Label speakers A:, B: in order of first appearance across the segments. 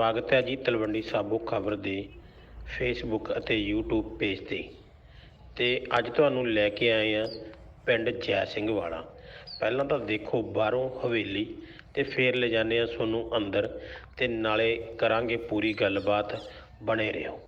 A: ਸਵਾਗਤ ਹੈ ਜੀ ਤਲਵੰਡੀ ਸਾਬੋ ਖਬਰ ਦੇ ਫੇਸਬੁੱਕ ਅਤੇ YouTube ਪੇਜ ਤੇ। ਤੇ ਅੱਜ ਤੁਹਾਨੂੰ ਲੈ ਕੇ ਆਏ ਆ ਪਿੰਡ ਜੈ ਸਿੰਘ ਵਾਲਾ। ਪਹਿਲਾਂ ਤਾਂ ਦੇਖੋ ਬਾਹਰੋਂ ਹਵੇਲੀ ਤੇ ਫੇਰ ਲੈ ਜਾਂਦੇ ਆ ਤੁਹਾਨੂੰ ਅੰਦਰ ਤੇ ਨਾਲੇ ਕਰਾਂਗੇ ਪੂਰੀ ਗੱਲਬਾਤ, ਬਣੇ ਰਹੋ।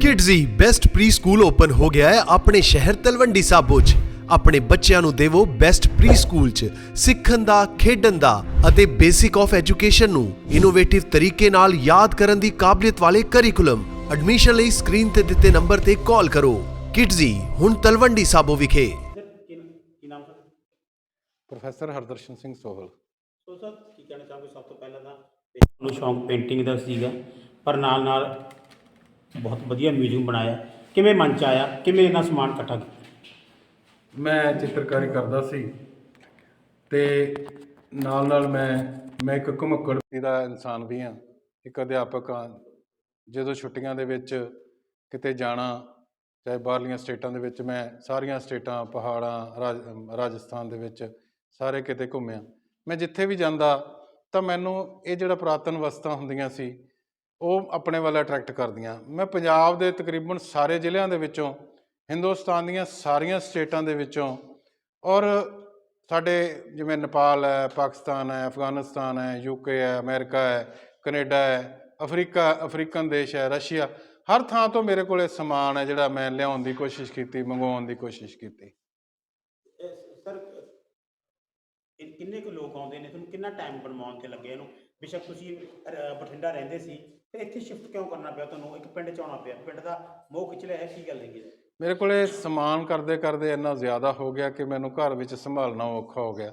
B: Kidzee best pre school open ਹੋ ਗਿਆ ਹੈ ਆਪਣੇ ਸ਼ਹਿਰ ਤਲਵੰਡੀ ਸਾਬੋ 'ਚ। ਆਪਣੇ ਬੱਚਿਆਂ ਨੂੰ ਦੇਵੋ ਬੈਸਟ ਪ੍ਰੀ ਸਕੂਲ 'ਚ ਸਿੱਖਣ ਦਾ ਖੇਡਣ ਦਾ ਅਤੇ ਬੇਸਿਕ ਆਫ ਐਜੂਕੇਸ਼ਨ ਨੂੰ ਇਨੋਵੇਟਿਵ ਤਰੀਕੇ ਨਾਲ ਯਾਦ ਕਰਨ ਦੀ ਕਾਬਲੀਅਤ ਵਾਲੇ ਕਰਿਕੂਲਮ ਐਡਮਿਸ਼ਨ ਲਈ ਸਕਰੀਨ ਤੇ ਦਿੱਤੇ ਨੰਬਰ ਤੇ ਕਾਲ ਕਰੋ। ਕਿਡਜ਼ੀ ਹੁਣ ਤਲਵੰਡੀ ਸਾਬੋ ਵਿਖੇ।
C: Professor Hardarshan Singh Sohal.
A: So sir ਕੀ ਕਹਿਣਾ ਚਾਹੋਗੇ ਸਭ ਤੋਂ ਪਹਿਲਾਂ ਤਾਂ? ਤੁਹਾਨੂੰ ਸ਼ੌਂਕ ਪੇਂਟਿੰਗ ਦਾ ਸੀਗਾ ਪਰ ਨਾਲ ਨਾਲ ਬਹੁਤ ਵਧੀਆ ਮਿਊਜ਼ੀਅਮ ਬਣਾਇਆ। ਕਿਵੇਂ ਮਨ ਚ ਆਇਆ? ਕਿਵੇਂ ਇਹਨਾਂ ਸਮਾਨ ਇਕੱਠਾ ਕੀਤਾ?
C: ਮੈਂ ਚਿੱਤਰਕਾਰੀ ਕਰਦਾ ਸੀ ਤੇ ਨਾਲ ਨਾਲ ਮੈਂ ਮੈਂ ਇੱਕ ਘੁਮੱਕੜ ਦਾ ਇਨਸਾਨ ਵੀ ਹਾਂ, ਇੱਕ ਅਧਿਆਪਕ ਹਾਂ। ਜਦੋਂ ਛੁੱਟੀਆਂ ਦੇ ਵਿੱਚ ਕਿਤੇ ਜਾਣਾ, ਚਾਹੇ ਬਾਹਰਲੀਆਂ ਸਟੇਟਾਂ ਦੇ ਵਿੱਚ, ਮੈਂ ਸਾਰੀਆਂ ਸਟੇਟਾਂ, ਪਹਾੜਾਂ, ਰਾਜ, ਰਾਜਸਥਾਨ ਦੇ ਵਿੱਚ ਸਾਰੇ ਕਿਤੇ ਘੁੰਮਿਆ। ਮੈਂ ਜਿੱਥੇ ਵੀ ਜਾਂਦਾ, ਤਾਂ ਮੈਨੂੰ ਇਹ ਜਿਹੜਾ ਪੁਰਾਤਨ ਵਸਤਾਂ ਹੁੰਦੀਆਂ ਸੀ, ਉਹ ਆਪਣੇ ਵੱਲ ਅਟਰੈਕਟ ਕਰਦੀਆਂ। ਮੈਂ ਪੰਜਾਬ ਦੇ ਤਕਰੀਬਨ ਸਾਰੇ ਜ਼ਿਲ੍ਹਿਆਂ ਦੇ ਵਿੱਚੋਂ ਹਿੰਦੁਸਤਾਨ ਦੀਆਂ ਸਾਰੀਆਂ ਸਟੇਟਾਂ ਦੇ ਵਿੱਚੋਂ ਔਰ ਸਾਡੇ ਜਿਵੇਂ ਨੇਪਾਲ ਹੈ, ਪਾਕਿਸਤਾਨ ਹੈ, ਅਫਗਾਨਿਸਤਾਨ ਹੈ, ਯੂਕੇ ਹੈ, ਅਮਰੀਕਾ ਹੈ, ਕੈਨੇਡਾ ਹੈ, ਅਫਰੀਕਾ, ਅਫਰੀਕਨ ਦੇਸ਼ ਹੈ, ਰਸ਼ੀਆ, ਹਰ ਥਾਂ ਤੋਂ ਮੇਰੇ ਕੋਲੇ ਸਮਾਨ ਹੈ ਜਿਹੜਾ ਮੈਂ ਲਿਆਉਣ ਦੀ ਕੋਸ਼ਿਸ਼ ਕੀਤੀ, ਮੰਗਵਾਉਣ ਦੀ ਕੋਸ਼ਿਸ਼ ਕੀਤੀ।
A: ਸਰ, ਕਿੰਨੇ ਕੁ ਲੋਕ ਆਉਂਦੇ ਨੇ? ਤੁਹਾਨੂੰ ਕਿੰਨਾ ਟਾਈਮ ਬਣਵਾਉਣ ਤੇ ਲੱਗਿਆ ਇਹਨੂੰ? ਬੇਸ਼ੱਕ ਤੁਸੀਂ ਬਠਿੰਡਾ ਰਹਿੰਦੇ ਸੀ ਫਿਰ ਇੱਥੇ ਸ਼ਿਫਟ ਕਿਉਂ ਕਰਨਾ ਪਿਆ? ਤੁਹਾਨੂੰ ਇੱਕ ਪਿੰਡ ਚ ਆਉਣਾ ਪਿਆ। ਪਿੰਡ ਦਾ ਮੋਹ ਖਿਚਲਿਆ ਹੈ ਕੀ ਗੱਲ ਹੈਗੀ
C: ਮੇਰੇ ਕੋਲੇ ਸਮਾਨ ਕਰਦੇ ਕਰਦੇ ਇੰਨਾ ਜ਼ਿਆਦਾ ਹੋ ਗਿਆ ਕਿ ਮੈਨੂੰ ਘਰ ਵਿੱਚ ਸੰਭਾਲਣਾ ਔਖਾ ਹੋ ਗਿਆ।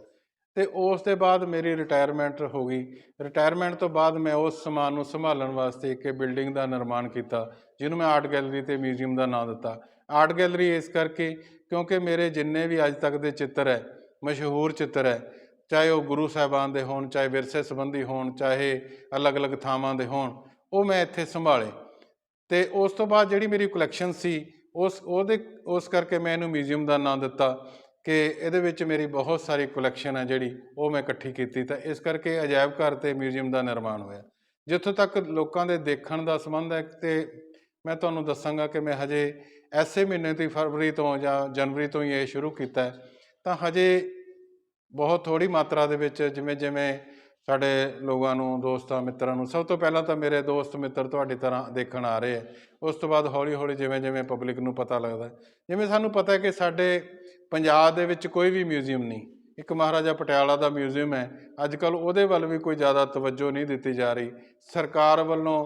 C: ਤੇ ਉਸ ਦੇ ਬਾਅਦ ਮੇਰੀ ਰਿਟਾਇਰਮੈਂਟ ਹੋ ਗਈ। ਰਿਟਾਇਰਮੈਂਟ ਤੋਂ ਬਾਅਦ ਮੈਂ ਉਸ ਸਮਾਨ ਨੂੰ ਸੰਭਾਲਣ ਵਾਸਤੇ ਇੱਕ ਬਿਲਡਿੰਗ ਦਾ ਨਿਰਮਾਣ ਕੀਤਾ, ਜਿਹਨੂੰ ਮੈਂ ਆਰਟ ਗੈਲਰੀ ਤੇ ਮਿਊਜ਼ੀਅਮ ਦਾ ਨਾਮ ਦਿੱਤਾ। ਆਰਟ ਗੈਲਰੀ ਇਸ ਕਰਕੇ ਕਿਉਂਕਿ ਮੇਰੇ ਜਿੰਨੇ ਵੀ ਅੱਜ ਤੱਕ ਦੇ ਚਿੱਤਰ ਹੈ, ਮਸ਼ਹੂਰ ਚਿੱਤਰ ਹੈ, ਚਾਹੇ ਉਹ ਗੁਰੂ ਸਾਹਿਬਾਨ ਦੇ ਹੋਣ, ਚਾਹੇ ਵਿਰਸੇ ਸੰਬੰਧੀ ਹੋਣ, ਚਾਹੇ ਅਲੱਗ-ਅਲੱਗ ਥਾਵਾਂ ਦੇ ਹੋਣ, ਉਹ ਮੈਂ ਇੱਥੇ ਸੰਭਾਲੇ। ਤੇ ਉਸ ਤੋਂ ਬਾਅਦ ਜਿਹੜੀ ਮੇਰੀ ਕਲੈਕਸ਼ਨ ਸੀ ਉਸ, ਉਹਦੇ, ਉਸ ਕਰਕੇ ਮੈਂ ਇਹਨੂੰ ਮਿਊਜ਼ੀਅਮ ਦਾ ਨਾਮ ਦਿੱਤਾ ਕਿ ਇਹਦੇ ਵਿੱਚ ਮੇਰੀ ਬਹੁਤ ਸਾਰੀ ਕਲੈਕਸ਼ਨ ਹੈ ਜਿਹੜੀ ਉਹ ਮੈਂ ਇਕੱਠੀ ਕੀਤੀ ਤਾਂ ਇਸ ਕਰਕੇ ਅਜਾਇਬ ਘਰ ਤੇ ਮਿਊਜ਼ੀਅਮ ਦਾ ਨਿਰਮਾਣ ਹੋਇਆ। ਜਿੱਥੋਂ ਤੱਕ ਲੋਕਾਂ ਦੇ ਦੇਖਣ ਦਾ ਸੰਬੰਧ ਹੈ ਤੇ ਮੈਂ ਤੁਹਾਨੂੰ ਦੱਸਾਂਗਾ ਕਿ ਮੈਂ ਹਜੇ ਐਸੇ ਮਹੀਨੇ ਤੋਂ ਹੀ ਫਰਵਰੀ ਤੋਂ ਜਾਂ ਜਨਵਰੀ ਤੋਂ ਹੀ ਇਹ ਸ਼ੁਰੂ ਕੀਤਾ ਤਾਂ ਹਜੇ ਬਹੁਤ ਥੋੜੀ ਮਾਤਰਾ ਦੇ ਵਿੱਚ ਜਿਵੇਂ ਜਿਵੇਂ ਸਾਡੇ ਲੋਕਾਂ ਨੂੰ, ਦੋਸਤਾਂ, ਮਿੱਤਰਾਂ ਨੂੰ, ਸਭ ਤੋਂ ਪਹਿਲਾਂ ਤਾਂ ਮੇਰੇ ਦੋਸਤ ਮਿੱਤਰ ਤੁਹਾਡੀ ਤਰ੍ਹਾਂ ਦੇਖਣ ਆ ਰਹੇ ਹੈ ਉਸ ਤੋਂ ਬਾਅਦ ਹੌਲੀ ਹੌਲੀ ਜਿਵੇਂ ਜਿਵੇਂ ਪਬਲਿਕ ਨੂੰ ਪਤਾ ਲੱਗਦਾ। ਜਿਵੇਂ ਸਾਨੂੰ ਪਤਾ ਹੈ ਕਿ ਸਾਡੇ ਪੰਜਾਬ ਦੇ ਵਿੱਚ ਕੋਈ ਵੀ ਮਿਊਜ਼ੀਅਮ ਨਹੀਂ, ਇੱਕ ਮਹਾਰਾਜਾ ਪਟਿਆਲਾ ਦਾ ਮਿਊਜ਼ੀਅਮ ਹੈ। ਅੱਜ ਕੱਲ ਉਹਦੇ ਵੱਲ ਵੀ ਕੋਈ ਜ਼ਿਆਦਾ ਤਵੱਜੋ ਨਹੀਂ ਦਿੱਤੀ ਜਾ ਰਹੀ। ਸਰਕਾਰ ਵੱਲੋਂ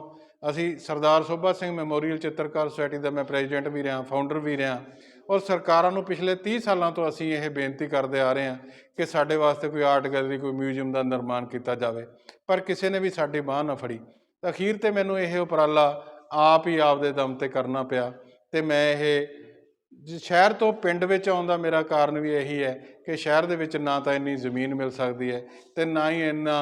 C: ਅਸੀਂ ਸਰਦਾਰ ਸੋਭਾ ਸਿੰਘ ਮੈਮੋਰੀਅਲ ਚਿੱਤਰਕਾਰ ਸੁਸਾਇਟੀ ਦਾ ਮੈਂ ਪ੍ਰੈਜ਼ੀਡੈਂਟ ਵੀ ਰਿਹਾ, ਫਾਊਂਡਰ ਵੀ ਰਿਹਾ। ਔਰ ਸਰਕਾਰਾਂ ਨੂੰ ਪਿਛਲੇ 30 ਸਾਲਾਂ ਤੋਂ ਅਸੀਂ ਇਹ ਬੇਨਤੀ ਕਰਦੇ ਆ ਰਹੇ ਹਾਂ ਕਿ ਸਾਡੇ ਵਾਸਤੇ ਕੋਈ ਆਰਟ ਗੈਲਰੀ, ਕੋਈ ਮਿਊਜ਼ੀਅਮ ਦਾ ਨਿਰਮਾਣ ਕੀਤਾ ਜਾਵੇ, ਪਰ ਕਿਸੇ ਨੇ ਵੀ ਸਾਡੀ ਬਾਹ ਨਾ ਫੜੀ। ਤਾਂ ਅਖੀਰ ਤੇ ਮੈਨੂੰ ਇਹ ਉਪਰਾਲਾ ਆਪ ਹੀ ਆਪਦੇ ਦਮ ਤੇ ਕਰਨਾ ਪਿਆ ਤੇ ਮੈਂ ਇਹ ਸ਼ਹਿਰ ਤੋਂ ਪਿੰਡ ਵਿੱਚ ਆਉਣ ਦਾ ਮੇਰਾ ਕਾਰਨ ਵੀ ਇਹੀ ਹੈ ਕਿ ਸ਼ਹਿਰ ਦੇ ਵਿੱਚ ਨਾ ਤਾਂ ਇੰਨੀ ਜ਼ਮੀਨ ਮਿਲ ਸਕਦੀ ਹੈ ਤੇ ਨਾ ਹੀ ਇੰਨਾ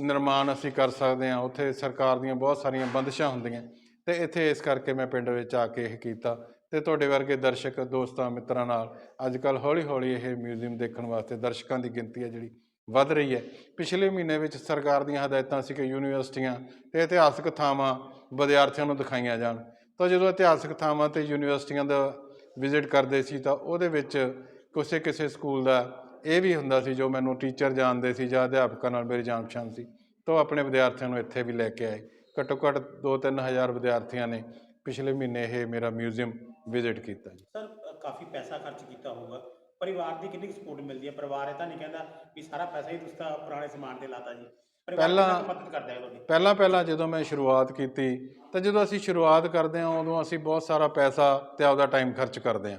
C: ਨਿਰਮਾਣ ਅਸੀਂ ਕਰ ਸਕਦੇ ਹਾਂ। ਉੱਥੇ ਸਰਕਾਰ ਦੀਆਂ ਬਹੁਤ ਸਾਰੀਆਂ ਬੰਦਸ਼ਾਂ ਹੁੰਦੀਆਂ ਤੇ ਇੱਥੇ ਇਸ ਕਰਕੇ ਮੈਂ ਪਿੰਡ ਵਿੱਚ ਆ ਕੇ ਇਹ ਕੀਤਾ। ਤੇ ਤੁਹਾਡੇ ਵਰਗੇ ਦਰਸ਼ਕ, ਦੋਸਤਾਂ, ਮਿੱਤਰਾਂ ਨਾਲ ਅੱਜ ਕੱਲ ਹੌਲੀ ਹੌਲੀ ਇਹ ਮਿਊਜ਼ੀਅਮ ਦੇਖਣ ਵਾਸਤੇ ਦਰਸ਼ਕਾਂ ਦੀ ਗਿਣਤੀ ਹੈ ਜਿਹੜੀ ਵੱਧ ਰਹੀ ਹੈ। ਪਿਛਲੇ ਮਹੀਨੇ ਵਿੱਚ ਸਰਕਾਰ ਦੀਆਂ ਹਦਾਇਤਾਂ ਸੀ ਕਿ ਯੂਨੀਵਰਸਿਟੀਆਂ ਤੇ ਇਤਿਹਾਸਕ ਥਾਵਾਂ ਵਿਦਿਆਰਥੀਆਂ ਨੂੰ ਦਿਖਾਈਆਂ ਜਾਣ। ਤਾਂ ਜਦੋਂ ਇਤਿਹਾਸਕ ਥਾਵਾਂ ਤੇ ਯੂਨੀਵਰਸਿਟੀਆਂ ਦਾ ਵਿਜ਼ਿਟ ਕਰਦੇ ਸੀ ਤਾਂ ਉਹਦੇ ਵਿੱਚ ਕਿਸੇ ਕਿਸੇ ਸਕੂਲ ਦਾ ਇਹ ਵੀ ਹੁੰਦਾ ਸੀ ਜੋ ਮੈਨੂੰ ਟੀਚਰ ਜਾਣਦੇ ਸੀ ਜਾਂ ਅਧਿਆਪਕਾਂ ਨਾਲ ਮੇਰੀ ਜਾਣ ਪਛਾਣ ਸੀ, ਤਾਂ ਉਹ ਆਪਣੇ ਵਿਦਿਆਰਥੀਆਂ ਨੂੰ ਇੱਥੇ ਵੀ ਲੈ ਕੇ ਆਏ। ਘੱਟੋ ਘੱਟ 2-3 ਹਜ਼ਾਰ ਵਿਦਿਆਰਥੀਆਂ ਨੇ ਪਿਛਲੇ ਮਹੀਨੇ ਇਹ ਮੇਰਾ ਮਿਊਜ਼ੀਅਮ ਵਿਜ਼ਿਟ ਕੀਤਾ ਜੀ।
A: ਸਰ ਕਾਫੀ ਪੈਸਾ ਖਰਚ ਕੀਤਾ ਹੋਊਗਾ। ਪਰਿਵਾਰ ਦੀ ਕਿੰਨੀ ਸਪੋਰਟ ਮਿਲਦੀ ਹੈ? ਪਰਿਵਾਰ ਇਹ ਤਾਂ ਨਹੀਂ ਕਹਿੰਦਾ ਵੀ ਸਾਰਾ ਪੈਸਾ ਹੀ ਤੁਸੀਂ ਤਾਂ ਪੁਰਾਣੇ ਸਮਾਨ ਤੇ ਲਾਤਾ ਜੀ। ਪਰਿਵਾਰ
C: ਪਹਿਲਾਂ-
A: ਕਿੰਨਾ ਕੁ ਮਦਦ ਕਰਦਾ ਹੈ ਤੁਹਾਡੀ?
C: ਪਹਿਲਾਂ ਪਹਿਲਾਂ ਜਦੋਂ ਮੈਂ ਸ਼ੁਰੂਆਤ ਕੀਤੀ ਤਾਂ ਜਦੋਂ ਅਸੀਂ ਸ਼ੁਰੂਆਤ ਕਰਦੇ ਹਾਂ ਉਦੋਂ ਅਸੀਂ ਬਹੁਤ ਸਾਰਾ ਪੈਸਾ ਤੇ ਆਪਦਾ ਟਾਈਮ ਖਰਚ ਕਰਦੇ ਹਾਂ।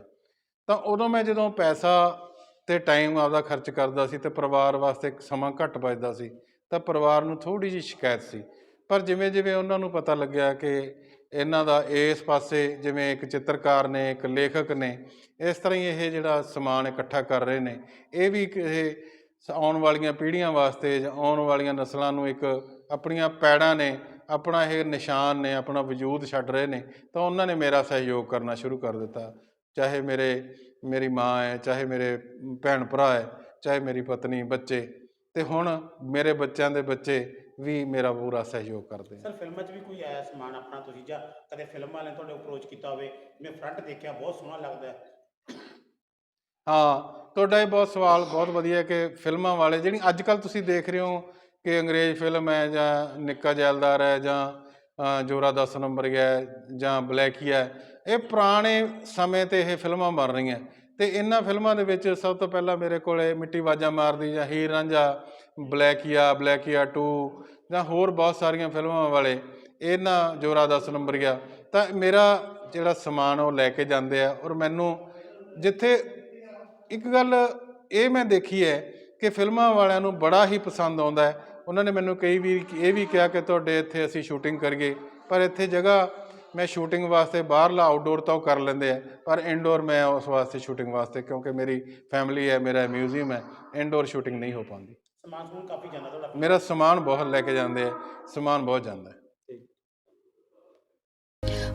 C: ਤਾਂ ਉਦੋਂ ਮੈਂ ਜਦੋਂ ਪੈਸਾ ਤੇ ਟਾਈਮ ਆਪਦਾ ਖਰਚ ਕਰਦਾ ਸੀ ਤੇ ਪਰਿਵਾਰ ਵਾਸਤੇ ਸਮਾਂ ਘੱਟ ਬਚਦਾ ਸੀ ਤਾਂ ਪਰਿਵਾਰ ਨੂੰ ਥੋੜੀ ਜਿਹੀ ਸ਼ਿਕਾਇਤ ਸੀ। ਪਰ ਜਿਵੇਂ ਜਿਵੇਂ ਉਹਨਾਂ ਨੂੰ ਪਤਾ ਲੱਗਿਆ ਕਿ ਇਹਨਾਂ ਦਾ ਇਸ ਪਾਸੇ ਜਿਵੇਂ ਇੱਕ ਚਿੱਤਰਕਾਰ ਨੇ, ਇੱਕ ਲੇਖਕ ਨੇ, ਇਸ ਤਰ੍ਹਾਂ ਹੀ ਇਹ ਜਿਹੜਾ ਸਮਾਨ ਇਕੱਠਾ ਕਰ ਰਹੇ ਨੇ। ਇਹ ਵੀ ਇੱਕ ਇਹ ਸ- ਆਉਣ ਵਾਲੀਆਂ ਪੀੜ੍ਹੀਆਂ ਵਾਸਤੇ ਜਾਂ ਆਉਣ ਵਾਲੀਆਂ ਨਸਲਾਂ ਨੂੰ ਇੱਕ ਆਪਣੀਆਂ ਪੈੜਾਂ ਨੇ, ਆਪਣਾ ਇਹ ਨਿਸ਼ਾਨ ਨੇ, ਆਪਣਾ ਵਜੂਦ ਛੱਡ ਰਹੇ ਨੇ, ਤਾਂ ਉਹਨਾਂ ਨੇ ਮੇਰਾ ਸਹਿਯੋਗ ਕਰਨਾ ਸ਼ੁਰੂ ਕਰ ਦਿੱਤਾ। ਚਾਹੇ ਮੇਰੇ, ਮੇਰੀ ਮਾਂ ਹੈ, ਚਾਹੇ ਮੇਰੇ ਭੈਣ ਭਰਾ ਹੈ, ਚਾਹੇ ਮੇਰੀ ਪਤਨੀ, ਬੱਚੇ। ਤੇ ਹੁਣ ਮੇਰੇ ਬੱਚਿਆਂ ਦੇ ਬੱਚੇ ਵੀ ਮੇਰਾ ਪੂਰਾ ਸਹਿਯੋਗ ਕਰਦੇ ਆ।
D: ਸਰ ਫਿਲਮਾਂ 'ਚ ਵੀ ਕੋਈ ਆਇਆ ਸਮਾਨ ਆਪਣਾ ਤੁਸੀਂ? ਜਾਂ ਕਦੇ ਫਿਲਮ ਵਾਲਿਆਂ ਤੁਹਾਡੇ ਅਪਰੋਚ ਕੀਤਾ ਹੋਵੇ? ਮੈਂ ਫਰੰਟ ਦੇਖਿਆ ਬਹੁਤ ਸੋਹਣਾ ਲੱਗਦਾ ਹੈ।
C: ਹਾਂ ਤੁਹਾਡਾ ਇਹ ਬਹੁਤ ਸਵਾਲ ਬਹੁਤ ਵਧੀਆ ਕਿ ਫਿਲਮਾਂ ਵਾਲੇ ਜਿਹੜੀ ਅੱਜ ਕੱਲ ਤੁਸੀਂ ਦੇਖ ਰਹੇ ਹੋ ਕਿ ਅੰਗਰੇਜ਼ ਫਿਲਮ ਹੈ ਜਾਂ ਨਿੱਕਾ ਜੈਲਦਾਰ ਹੈ ਜਾਂ ਅ, ਜੋਰਾ 10 ਨੰਬਰ ਹੈ ਜਾਂ ਬਲੈਕੀਆ ਹੈ ਇਹ ਪੁਰਾਣੇ ਸਮੇਂ ਤੇ ਇਹ ਫਿਲਮਾਂ ਬਣ ਰਹੀਆਂ। ਤੇ ਇਹਨਾਂ ਫਿਲਮਾਂ ਦੇ ਵਿੱਚ ਸਭ ਤੋਂ ਪਹਿਲਾਂ ਮੇਰੇ ਕੋਲੇ ਮਿੱਟੀ ਵਾਜਾ ਮਾਰਦੀ ਜਾਂ ਹੀਰ ਰਾਂਝਾ ਬਲੈਕੀਆ ਬਲੈਕੀਆ 2 ਜਾਂ ਹੋਰ ਬਹੁਤ ਸਾਰੀਆਂ ਫਿਲਮਾਂ ਵਾਲੇ, ਇਹਨਾਂ ਜੋਰਾ 10 ਨੰਬਰ ਗਿਆ। ਤਾਂ ਮੇਰਾ ਜਿਹੜਾ ਸਮਾਨ ਉਹ ਲੈ ਕੇ ਜਾਂਦੇ ਆ ਔਰ ਮੈਨੂੰ ਜਿੱਥੇ ਇੱਕ ਗੱਲ ਇਹ ਮੈਂ ਦੇਖੀ ਹੈ ਕਿ ਫਿਲਮਾਂ ਵਾਲਿਆਂ ਨੂੰ ਬੜਾ ਹੀ ਪਸੰਦ ਆਉਂਦਾ ਹੈ। ਉਹਨਾਂ ਨੇ ਮੈਨੂੰ ਕਈ ਵੀ, ਇਹ ਵੀ ਕਿਹਾ ਕਿ ਤੁਹਾਡੇ ਇੱਥੇ ਅਸੀਂ ਸ਼ੂਟਿੰਗ ਕਰੀਏ, ਪਰ ਇੱਥੇ ਜਗ੍ਹਾ ਮੈਂ ਸ਼ੂਟਿੰਗ ਵਾਸਤੇ ਬਾਹਰਲਾ ਆਊਟਡੋਰ ਤਾਂ ਉਹ ਕਰ ਲੈਂਦੇ ਆ ਪਰ ਇਨਡੋਰ ਮੈਂ ਉਸ ਵਾਸਤੇ ਸ਼ੂਟਿੰਗ ਵਾਸਤੇ ਕਿਉਂਕਿ ਮੇਰੀ ਫੈਮਿਲੀ ਹੈ ਮੇਰਾ ਮਿਊਜ਼ੀਅਮ ਹੈ ਇਨਡੋਰ ਸ਼ੂਟਿੰਗ ਨਹੀਂ ਹੋ ਪਾਉਂਦੀ।
D: ਸਮਾਨ ਸਮੂਨ ਕਾਫੀ ਜਾਂਦਾ ਤੁਹਾਡਾ?
C: ਮੇਰਾ ਸਮਾਨ ਬਹੁਤ ਲੈ ਕੇ ਜਾਂਦੇ ਆ ਸਮਾਨ ਬਹੁਤ ਜਾਂਦਾ। ਹੈ